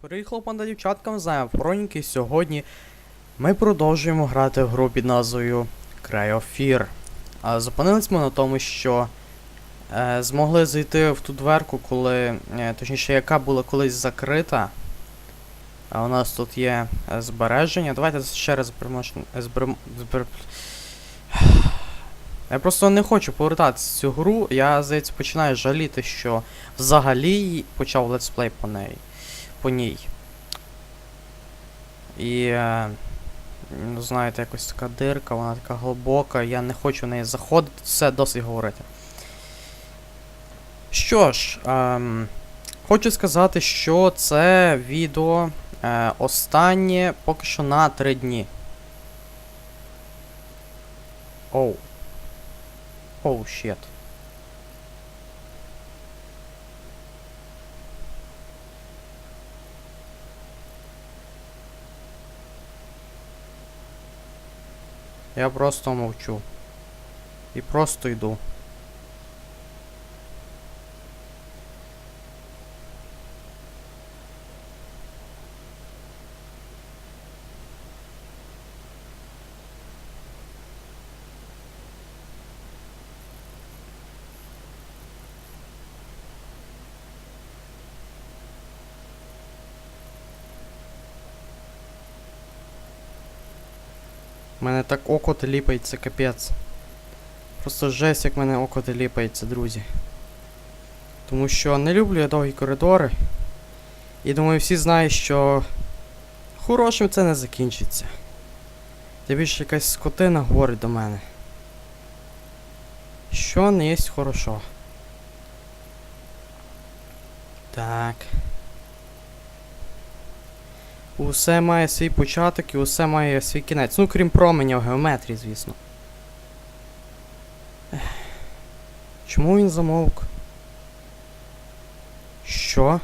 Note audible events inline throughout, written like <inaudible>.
Приїхала панда дівчаткам з Фроніки. Сьогодні ми продовжуємо грати в гру під назвою Cry of Fear. А зупинились ми на тому, що е, змогли зайти в ту дверку, коли. Е, точніше, яка була колись закрита. А у нас тут є е, збереження. Давайте ще раз зберемо- е, зберем- збер... <sighs> Я просто не хочу повертатися цю гру. Я, здається, починаю жаліти, що взагалі почав летсплей по неї. По ній. І. Е, ну, знаєте, якось така дирка, вона така глибока, я не хочу в неї заходити, все досить говорити. Що ж, ем, хочу сказати, що це відео е, останнє поки що на 3 дні. Оу. Оу, щет. Я просто мовчу. І просто йду. У мене так око ліпається, капець. Просто жесть, як мене око ліпається, друзі. Тому що не люблю я довгі коридори. І думаю, всі знають, що хорошим це не закінчиться. Тим більше якась скотина говорить до мене. Що не є хорошо. Так. Усе має свій початок і усе має свій кінець. Ну, крім променя в геометрії, звісно. Чому він замовк? Що?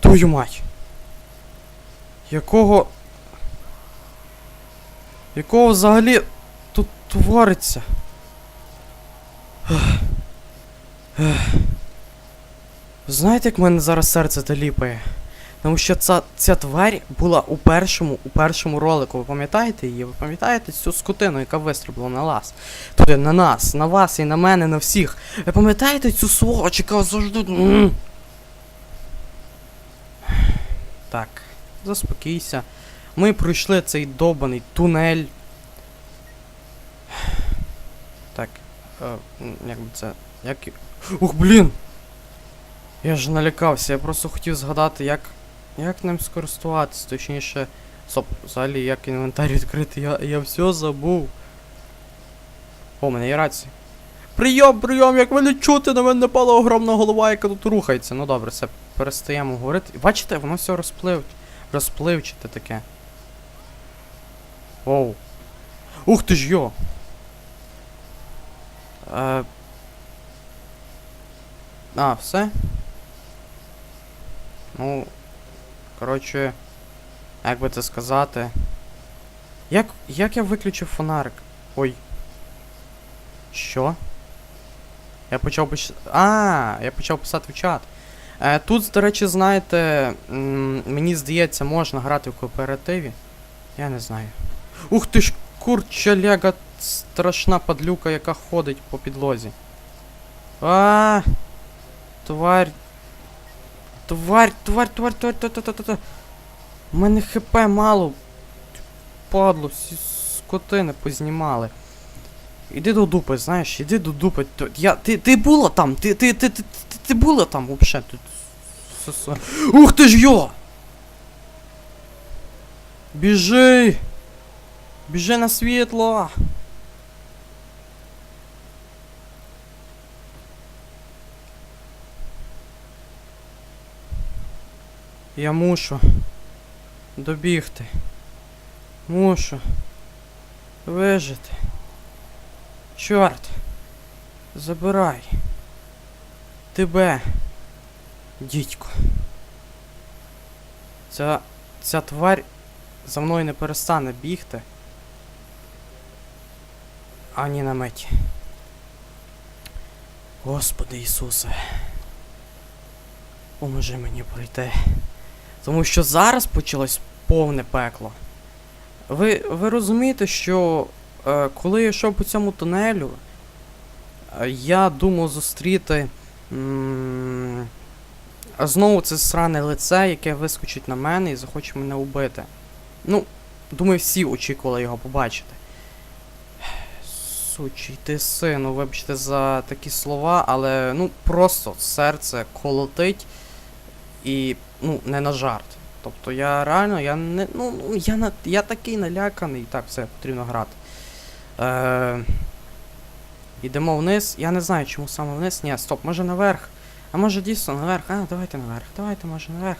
Твою мать! Якого. Якого взагалі тут твориться? Ех. Ех. Знаєте, як в мене зараз серце таліпає? Тому що ця, ця тварь була у першому, у першому ролику. Ви пам'ятаєте її? Ви пам'ятаєте цю скотину, яка вистрибла на вас? Туди, на нас, на вас і на мене, на всіх. Ви пам'ятаєте цю сволоч, яка завжди. Так, заспокійся. Ми пройшли цей довбаний тунель. Так. Е, як би це. Як. Ух, блін! Я ж налякався, я просто хотів згадати, як. Як ним скористуватися, точніше. Стоп, взагалі як інвентар відкрити, я, я все забув. О, у мене є рація. Прийом, прийом, як мене чути, на мене напала огромна голова, яка тут рухається. Ну добре, це перестаємо говорити. Бачите, воно все розплив... розпливчате таке. Оу. Ух ти ж йо! Е... А, все? Ну, коротше, як би це сказати. Як, як я виключив фонарик? Ой. Що? Я почав пиш... А, я почав писати в чат. Е, тут, до речі, знаєте, мені здається, можна грати в кооперативі. Я не знаю. Ух ти ж, курча ляга страшна падлюка, яка ходить по підлозі. А, тварь. Тварь, тварь, тварь, тварь, тварь, тварь, тварь, тварь. У мене хп мало. Падло, всі скотини познімали. Іди до дупи, знаєш, іди до дупи. Я, ти, ти була там, ти, ти, ти, ти, ти, ти була там с- Ух ти ж йо! Біжи! Біжи на світло! Я мушу добігти. Мушу вижити. Чорт. Забирай. Тебе. Дідько. Ця. ця тварь за мною не перестане бігти. Ані на меті. Господи Ісусе. Поможи мені пройти. Тому що зараз почалось повне пекло. Ви, ви розумієте, що е, коли я йшов по цьому тунелю, е, я думав зустріти а знову це сране лице, яке вискочить на мене і захоче мене вбити. Ну, думаю, всі очікували його побачити. Сучий ти сину, вибачте за такі слова, але ну просто серце колотить і ну, не на жарт. Тобто я реально, я не. Ну, ну, я на, я такий наляканий. Так, все, потрібно грати. Е, Йдемо вниз. Я не знаю, чому саме вниз. Ні, стоп, може наверх. А може дійсно наверх? А, давайте наверх. Давайте, може, наверх.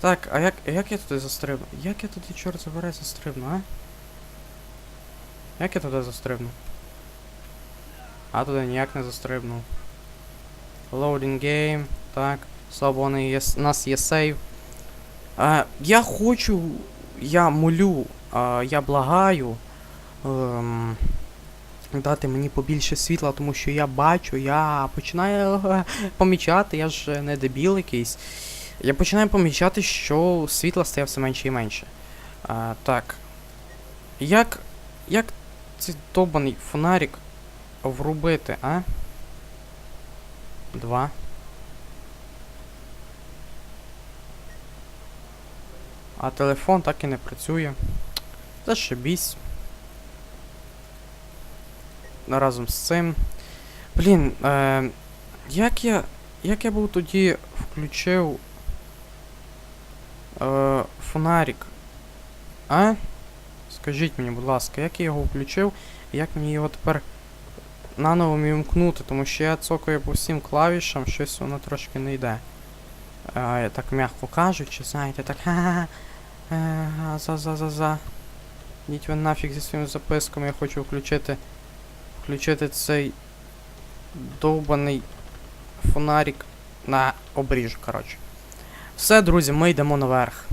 Так, а як, як я туди застрибну? Як я туди, чорт забере, застрибну, а? Як я туди застрибну? А туди ніяк не застрибнув. Loading game. Так. Слава Богу, є, у нас є сейв. Я хочу. Я молю, я благаю. Ем, дати мені побільше світла, тому що я бачу, я починаю е, <laughs> помічати, я ж не дебіл якийсь. Я починаю помічати, що світла стає все менше і менше. А, так. Як. Як цей добаний фонарик врубити, а? Два. А телефон так і не працює. Зашибісь. Разом з цим. Блін, е, як я. Як я був тоді включив е, фонарик? А? Скажіть мені, будь ласка, як я його включив і як мені його тепер наново вімкнути, тому що я цокаю по всім клавішам, щось воно трошки не йде. Е, так м'яко кажучи, знаєте, так ха-ха. Е, за за за за. Йдіть ви нафіг зі своїми записками, я хочу включити. Включити цей довбаний фонарик на обріжу, коротше. Все, друзі, ми йдемо наверх.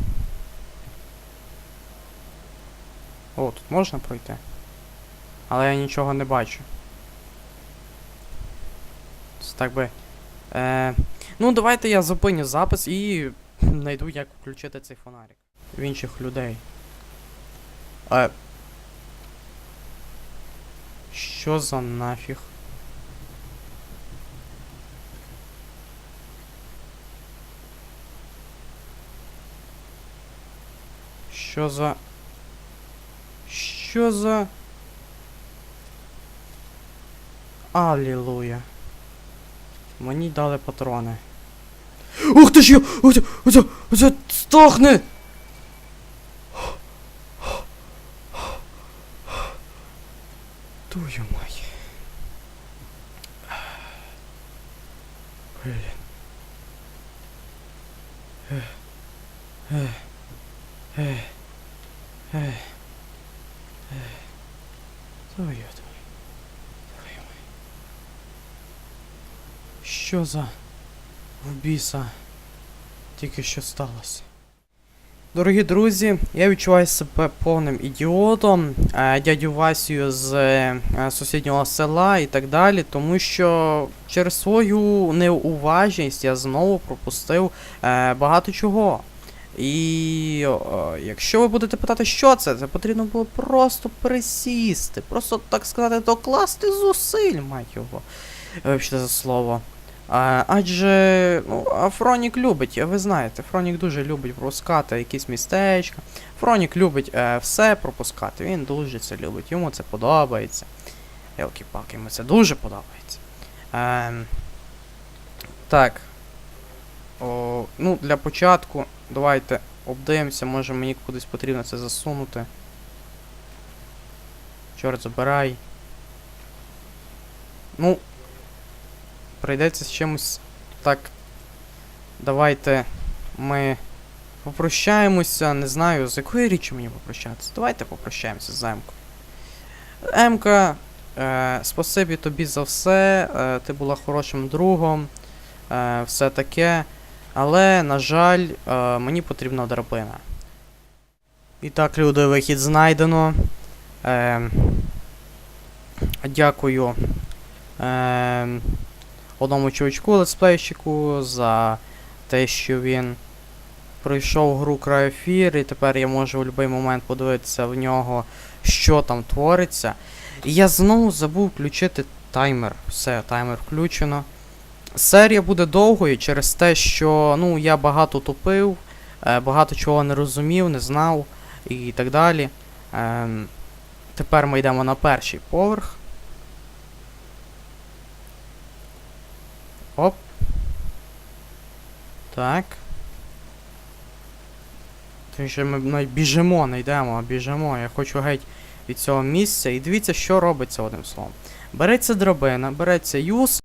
О, тут можна пройти. Але я нічого не бачу. Це так би. Е, ну, давайте я зупиню запис і <laughs> знайду, як включити цей фонарик. В інших людей. Е, що за нафіг? Що за... Що за... Алілуя. Мені дали патрони. Ух ти ж! Оце, оце, оце, стохне! Твою мать. Блин. Ех. Твою твою. Твою. Що за вбіса тільки що сталося? Дорогі друзі, я відчуваю себе повним ідіотом, е, дядю Васію з е, сусіднього села і так далі, тому що через свою неуважність я знову пропустив е, багато чого. І якщо ви будете питати, що це, це потрібно було просто присісти, просто так сказати, докласти зусиль, мать його. Вибачте за слово. А, адже ну, а Фронік любить, ви знаєте, Фронік дуже любить пропускати якісь містечка. Фронік любить е, все пропускати, він дуже це любить, йому це подобається. Елки-палки, йому це дуже подобається. Е, так. О, ну, для початку, давайте обдивимося, може мені кудись потрібно це засунути. Чорт забирай. Ну, прийдеться з чимось так. Давайте ми попрощаємося, не знаю, з якої річі мені попрощатися. Давайте попрощаємося з Емкою. Емка, е, спасибі тобі за все. Е, ти була хорошим другом. Е, все таке. Але, на жаль, е, мені потрібна драбина. І так, люди, вихід знайдено. Е, дякую. Е, одному чувачку летсплейщику за те, що він пройшов гру Крайофір, і тепер я можу в будь-який момент подивитися в нього, що там твориться. І я знову забув включити таймер. Все, таймер включено. Серія буде довгою через те, що ну, я багато тупив, е, багато чого не розумів, не знав і так далі. Ем, тепер ми йдемо на перший поверх. Оп. Так. Тим що ми біжимо, не йдемо, а біжимо. Я хочу геть від цього місця. І дивіться, що робиться одним словом. Береться драбина, береться юз,